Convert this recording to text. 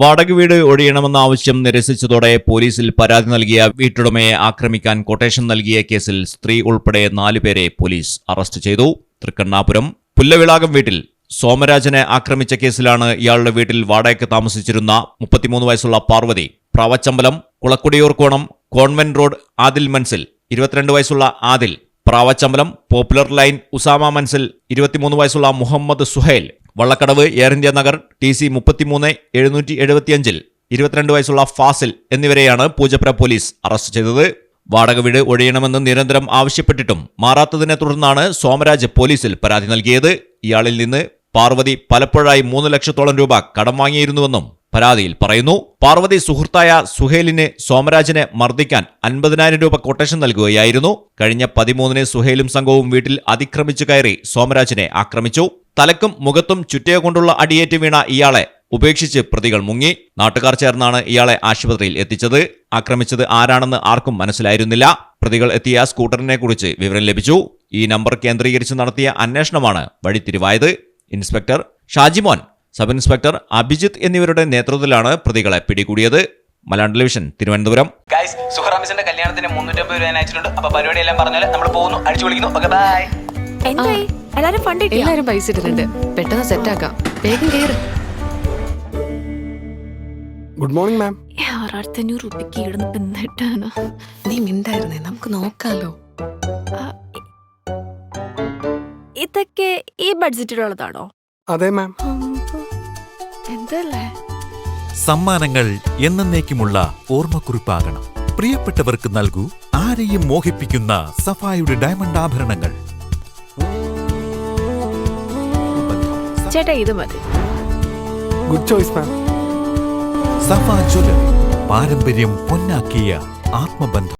വാടക വീട് ഒഴിയണമെന്ന ആവശ്യം നിരസിച്ചതോടെ പോലീസിൽ പരാതി നൽകിയ വീട്ടുടമയെ ആക്രമിക്കാൻ കൊട്ടേഷൻ നൽകിയ കേസിൽ സ്ത്രീ ഉൾപ്പെടെ നാലുപേരെ പോലീസ് അറസ്റ്റ് ചെയ്തു. തൃക്കണ്ണാപുരം പുല്ലവിളാകം വീട്ടിൽ സോമരാജനെ ആക്രമിച്ച കേസിലാണ് ഇയാളുടെ വീട്ടിൽ വാടകയ്ക്ക് താമസിച്ചിരുന്ന മുപ്പത്തിമൂന്ന് വയസ്സുള്ള പാർവതി. പ്രാവച്ചമ്പലം കുളക്കുടിയൂർക്കോണം കോൺവെന്റ് റോഡ് ആദിൽ മൻസിൽ ഇരുപത്തിരണ്ട് വയസ്സുള്ള ആദിൽ. പ്രാവച്ചമ്പലം പോപ്പുലർ ലൈൻ ഉസാമ മൻസിൽ ഇരുപത്തിമൂന്ന് വയസ്സുള്ള Muhammad Suhail Vallakkadavu Air India Nagar T C മുപ്പത്തിമൂന്ന് എഴുന്നൂറ്റി എഴുപത്തിയഞ്ചിൽ ഇരുപത്തിരണ്ട് വയസ്സുള്ള ഫാസിൽ എന്നിവരെയാണ് പൂജപ്പുര പോലീസ് അറസ്റ്റ് ചെയ്തത്. വാടക വീട് ഒഴിയണമെന്ന് നിരന്തരം ആവശ്യപ്പെട്ടിട്ടും മാറാത്തതിനെ തുടർന്നാണ് സോമരാജ് പോലീസിൽ പരാതി നൽകിയത്. ഇയാളിൽ നിന്ന് പാർവതി പലപ്പോഴായി മൂന്ന് ലക്ഷത്തോളം രൂപ കടം വാങ്ങിയിരുന്നുവെന്നും പരാതിയിൽ പറയുന്നു. പാർവതി സുഹൃത്തായ സുഹേലിന് സോമരാജിനെ മർദ്ദിക്കാൻ അൻപതിനായിരം രൂപ കൊട്ടേഷൻ നൽകുകയായിരുന്നു. കഴിഞ്ഞ പതിമൂന്നിന് സുഹേലും സംഘവും വീട്ടിൽ അതിക്രമിച്ചു കയറി സോമരാജിനെ ആക്രമിച്ചു. തലക്കും മുഖത്തും ചുറ്റയോ കൊണ്ടുള്ള അടിയേറ്റ് വീണ ഇയാളെ ഉപേക്ഷിച്ച് പ്രതികൾ മുങ്ങി. നാട്ടുകാർ ചേർന്നാണ് ഇയാളെ ആശുപത്രിയിൽ എത്തിച്ചത്. ആക്രമിച്ചത് ആരാണെന്ന് ആർക്കും മനസ്സിലായിരുന്നില്ല. പ്രതികൾ എത്തിയ സ്കൂട്ടറിനെ കുറിച്ച് വിവരം ലഭിച്ചു. ഈ നമ്പർ കേന്ദ്രീകരിച്ച് നടത്തിയ അന്വേഷണമാണ് വഴിത്തിരിവായത്. Inspector Shajimon sub inspector Abhijith എന്നിവരുടെ നേതൃത്വത്തിലാണ് പ്രതികളെ പിടികൂടിയത്. മലയാളം ടെലിവിഷൻ തിരുവനന്തപുരം. ഗൈസ് സുഹറാമിസിന്റെ കല്യാണത്തിന് മുന്നൂറ്റമ്പത് രൂപ അയച്ചിട്ടുണ്ട്. അപ്പൊ പരിപാടി എല്ലാം പറഞ്ഞാൽ നമ്മൾ പോകുന്നു. അടിച്ചു വിളിക്കുന്നു ബൈ എന്തായി? എല്ലാരും ഫണ്ട് എല്ലാരും പൈസ ഇട്ടിട്ടുണ്ട്. പെട്ടെന്ന് സെറ്റ് ആക്കാം. വേഗം കേറ്. ഗുഡ് മോർണിംഗ് മാം ആറായിരത്തി അഞ്ഞൂറ് രൂപയ്ക്ക് ഇടുന്ന പിന്നിട്ടാണ് നീ മിണ്ടായിരുന്നേ. നമുക്ക് നോക്കാലോ. ഇതൊക്കെ ഈ ബഡ്ജറ്റിലുള്ളതാണോ? അതെ മാം എന്തല്ലേ? സമ്മാനങ്ങൾ എന്നേക്കുമുള്ള ഓർമ്മക്കുറിപ്പാകണം. പ്രിയപ്പെട്ടവർക്ക് നൽകൂ ആരെയും മോഹിപ്പിക്കുന്ന സഫായുടെ ഡയമണ്ട് ആഭരണങ്ങൾ. ചേട്ടാ ഇത് മതി. Good choice ma'am Safa jewellery പാരമ്പര്യം പൊന്നാക്കിയ ആത്മബന്ധം.